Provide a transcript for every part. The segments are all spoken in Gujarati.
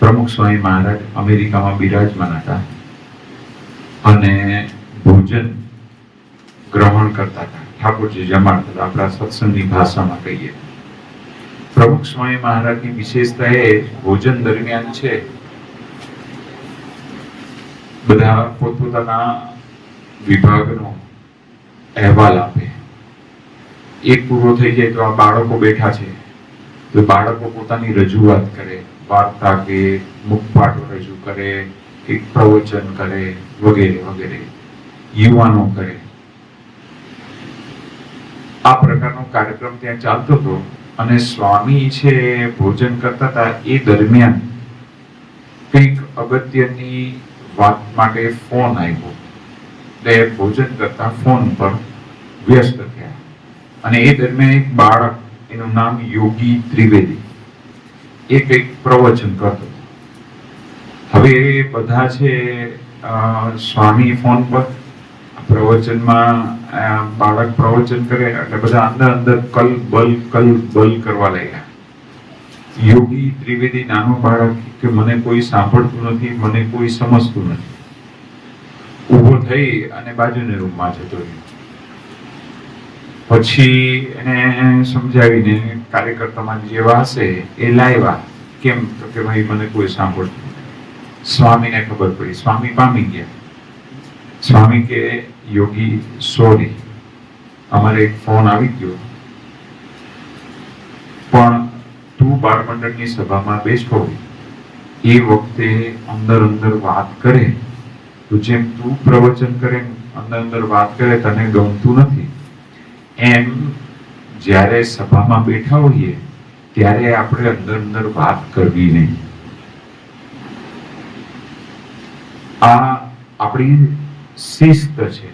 પ્રમુખ સ્વામી મહારાજ અમેરિકામાં બિરાજમાન હતા અને ભોજન ગ્રહણ કરતા હતા. ઠાકોરજી જમાડતા હતા, આપણા સત્સંગની ભાષામાં કહીએ. પ્રમુખ સ્વામી મહારાજની વિશેષતા એ, ભોજન દરમિયાન છે, બધા પોતપોતાના વિભાગનો અહેવાલ આપે. એક પૂરો થઈ જાય તો આ બાળકો બેઠા છે, તો બાળકો પોતાની રજૂઆત કરે. વાર્તા કે મુખપાઠો રજૂ કરે કે પ્રવચન કરે વગેરે વગેરે, યુવાનો કરે. આ પ્રકારનો કાર્યક્રમ ત્યાં ચાલતો હતો અને સ્વામી છે ભોજન કરતા હતા એ દરમિયાન કંઈક અગત્યની વાત માટે ફોન આવ્યો. એટલે ભોજન કરતા ફોન પર વ્યસ્ત થયા. અને એ દરમિયાન એક બાળક, એનું નામ યોગી ત્રિવેદી. એ કંઈક પ્રવચન કરતો. હવે બધા છે સ્વામી ફોન પર. પ્રવચનમાં બાળક પ્રવચન કરે, એટલે બધા અંદર અંદર કલ બલ કલ બલ કરવા લાગ્યા. યોગી ત્રિવેદી નાનો બાળક કે મને કોઈ સાંભળતું નથી, મને કોઈ સમજતું નથી. ઊભો થઈ અને બાજુના રૂમમાં જતો રહ્યો. પછી એને સમજાવીને કાર્યકર્તામાં જેવા હશે, એ લાવ્યા કેમ? તો કે ભાઈ, મને કોઈ સાંભળતું સ્વામીને ખબર પડી. સ્વામી પામી ગયા. સ્વામી કે, યોગી, સોરી. અમારે એક ફોન આવી ગયો. પણ તું બાળમંડળની સભામાં બેઠો. એ વખતે અંદર અંદર વાત કરે. તો જેમ તું પ્રવચન કરે અંદર અંદર વાત કરે, તને ગમતું નથી. એમ જ્યારે સભામાં બેઠા હોઈએ, ત્યારે આપણે અંદર અંદર વાત કરવી નહીં. આ આપણી શિસ્ત છે.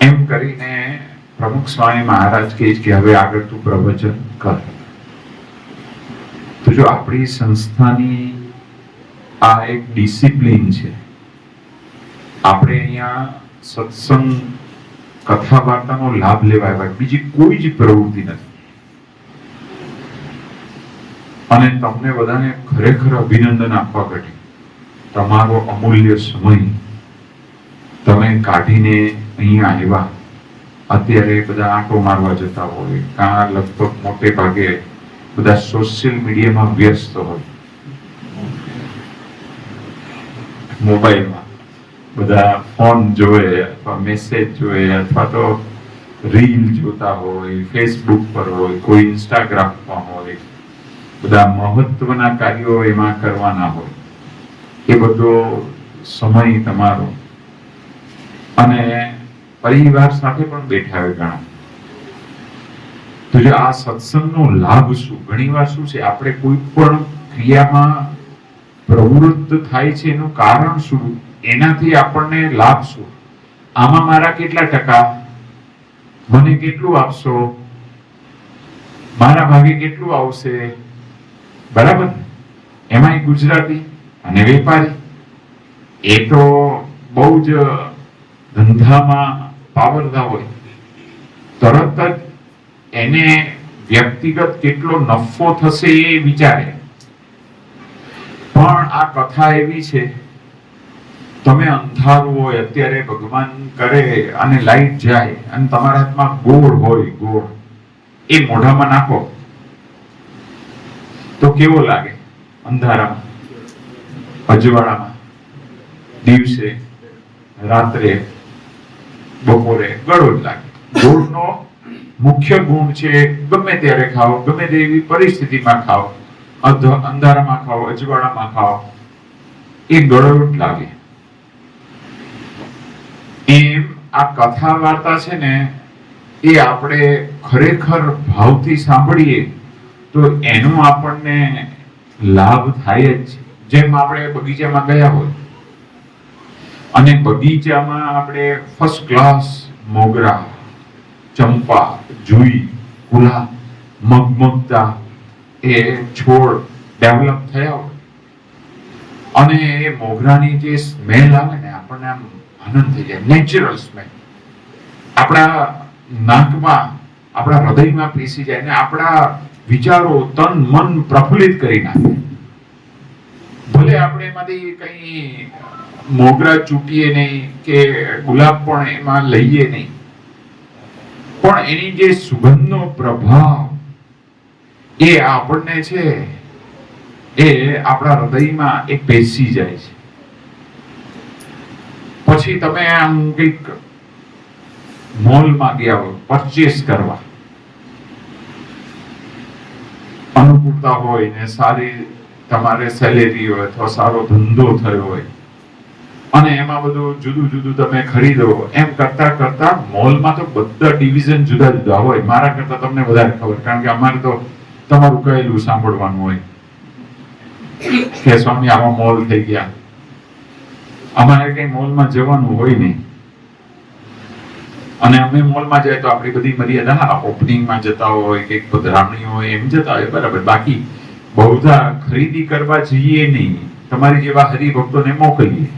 એમ કરીને પ્રમુખ સ્વામી મહારાજ કહે કે હવે આગળ તું પ્રવચન કર. તો જો આપણી સંસ્થાની આ એક ડિસિપ્લિન છે, આપણે અહીંયા સત્સંગ કથા વાર્તાનો લાભ લેવા આવ્યા બીજી કોઈ જ પ્રવૃત્તિ નથી. અને તમને બધાને ખરેખર અભિનંદન આપવા ઘટી તમારો અમૂલ્ય સમય તમે કાઢીને અહીંયા આવ્યા. અત્યારે બધા આંટો મારવા જતા હોય, કાં લગભગ મોટે ભાગે બધા સોશિયલ મીડિયામાં વ્યસ્ત હોય. મોબાઈલમાં. બધા ફોન જોવે, અથવા મેસેજ જોવે, અથવા તો રીલ જોતા હોય ફેસબુક પર હોય, કોઈ ઇન્સ્ટાગ્રામમાં હોય, બધા મહત્વના કાર્યો એમાં કરવાના હોય. એ બધો સમય તમારો. અને પરિવાર સાથે પણ બેઠા હોય ઘણા. તો જો આ સત્સંગનો લાભ શું? ઘણીવાર શું છે? આપણે કોઈ પણ ક્રિયામાં પ્રવૃત્ત થાય છે એનું કારણ શું? એનાથી આપણને લાભ શું? આમાં મારા કેટલા ટકા? મને કેટલું આપશો? મારા ભાગે કેટલું આવશે? બરાબર? એમાં ગુજરાતી અને વેપારી. એ તો બહુ જ ધંધામાં પાવરદા હોય. તરત જ એને વ્યક્તિગત કેટલો નફો થશે એ વિચારે. પણ આ કથા એવી છે, તમે અંધારું હોય, અત્યારે ભગવાન કરે અને લાઈટ જાય, અને તમારા હાથમાં ગોળ હોય, ગોળ, એ મોઢામાં નાખો. તો કેવો લાગે અંધારામાં, અજવાળામાં? દિવસે, રાત્રે, બપોરે, ગળો જ લાગે. ગોળનો મુખ્ય ગુણ છે, ગમે ત્યારે ખાઓ, ગમે તેવી પરિસ્થિતિમાં ખાઓ. અંધારામાં ખાઓ, અજવાળામાં ખાઓ. એ ગળો લાગે. એમ આ કથા વાર્તા છે ને, એ આપણે ખરેખર ભાવથી સાંભળીએ, તો એનો આપણને લાભ થાય જ છે. જેમ આપણે બગીચામાં ગયા હોય. અને બગીચામાં આપણે ફર્સ્ટ ક્લાસ મોગરા, ચંપા, જુઈ, ગુલાબ, મગમગતા એ છોડ ડેવલપ થયા હોય. અને એ મોગરાની જે સ્મેલ આવે ને, આપણને આમ આનંદ થઈ જાય. નેચરલ સ્મેલ આપણા નાકમાં, આપણા હૃદયમાં પીસી જાય ને આપણા વિચારો તન મન પ્રફુલ્લિત કરી નાખે. ભલે આપણે એમાંથી કઈ મોગરા ચૂંટીએ નહીં કે ગુલાબ પણ એમાં લઈએ નહીં. પણ એની જે સુગંધનો પ્રભાવ એ આપણને છે એ આપણા હૃદયમાં એ બેસી જાય છે. પછી તમે આમ કંઈક મોલમાં ગયા હોય પરચેસ કરવા. અનુકૂળતા હોય ને સારી તમારે સેલેરી હોય અથવા સારો ધંધો થયો હોય. અને એમાં બધું જુદું જુદું તમે ખરીદો, એમ કરતા કરતા મોલમાં તો બધા ડિવિઝન જુદા જુદા હોય. મારા કરતા તમને વધારે ખબર, કારણ કે અમારે તો તમારું કહેલું સાંભળવાનું હોય. કે સ્વામી, આમાં મોલ થઈ ગયા. અમારે કઈ મોલમાં જવાનું હોય નહીં. અને અમે મોલમાં જાય તો આપણી બધી મર્યાદા ઓપનિંગમાં જતા હોય કે પધરામણી હોય, એમ જતા હોય, બરાબર. બાકી બહુધા ખરીદી કરવા જઈએ નહીં. તમારી જેવા હરિભક્તોને મોકલીએ.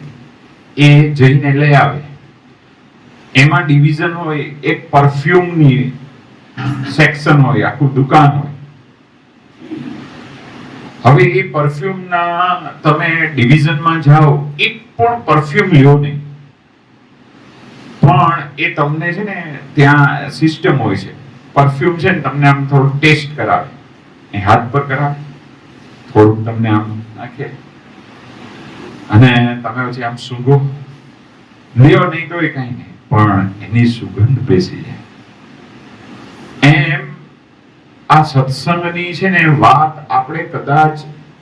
એ જઈને લઈ આવે. એમાં ડિવિઝન હોય, એક પરફ્યુમની સેક્શન હોય, આખું દુકાન હોય. હવે એ પરફ્યુમના તમે ડિવિઝનમાં જાઓ એક પણ પરફ્યુમ લ્યો નહીં. પણ એ તમને છે ને ત્યાં સિસ્ટમ હોય છે. પરફ્યુમ છે ને તમને આમ થોડું ટેસ્ટ કરાવે. એ હાથ પર કરાવે. થોડું તમને આમ નાખે. અને તમે પછી આમ સૂંઘો. લ્યો નહીં તો એ કઈ નહીં, પણ એની સુગંધ બેસી જાય. એમ આ સત્સંગની છે ને વાત આપણે કદાચ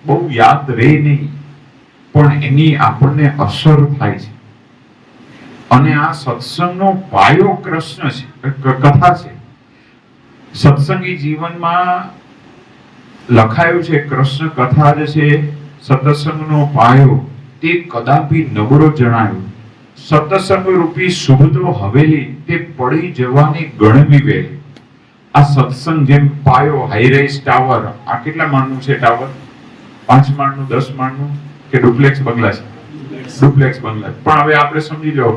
બહુ યાદ રહે નહીં, પણ એની આપણને અસર થાય છે. અને આ સત્સંગનો પાયો કૃષ્ણ છે કથા છે. સત્સંગી જીવનમાં લખાયું છે, કૃષ્ણ કથા જે છે, સત્સંગનો પાયો. તે કદાપી નબળો જણાયો. સત્સંગ રૂપી સુભદ્રો હવેલી, તે પડી જવાની ગણવી વેલી. આ સત્સંગ જેમ પાયો હાઈરાઈઝ ટાવર આ કેટલા માળનું છે ટાવર પાંચ માળનું, દસ માળનું કે ડુપ્લેક્સ બંગલા છે? ડુપ્લેક્સ બંગલા પણ હવે આપણે સમજી લો,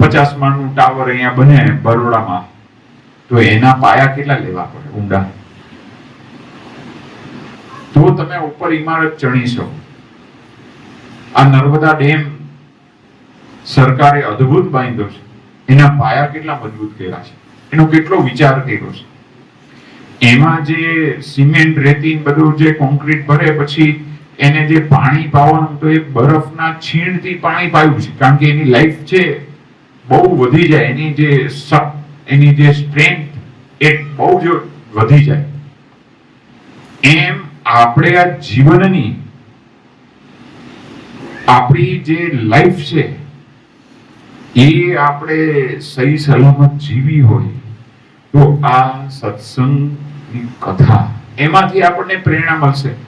પચાસ માળનું ટાવર અહીંયા બને બરોડામાં, તો એના પાયા કેટલા લેવા પડે ઊંડા? તો તમે ઉપર ઇમારત ચણી શકો. આ નર્મદા ડેમ સરકારે અદ્ભુત બાંધ્યો છે. એના પાયા કેટલા મજબૂત કર્યા છે? એનો કેટલો વિચાર કર્યો છે? એમાં જે સિમેન્ટ રેતી બધું જે કોન્ક્રીટ ભરે પછી એને જે પાણી પાવાનું તો એ બરફના છીણથી પાણી પાયું છે. કારણ કે એની લાઈફ છે બહુ વધી જાય. એની જે એની જે સ્ટ્રેન્થ એ બહુ જ વધી જાય. એમ આપણે આ જીવનની આપણી જે લાઈફ છે એ આપણે સહી સલામત જીવી હોય. તો આ સત્સંગની કથા. એમાંથી આપણને પ્રેરણા મળશે.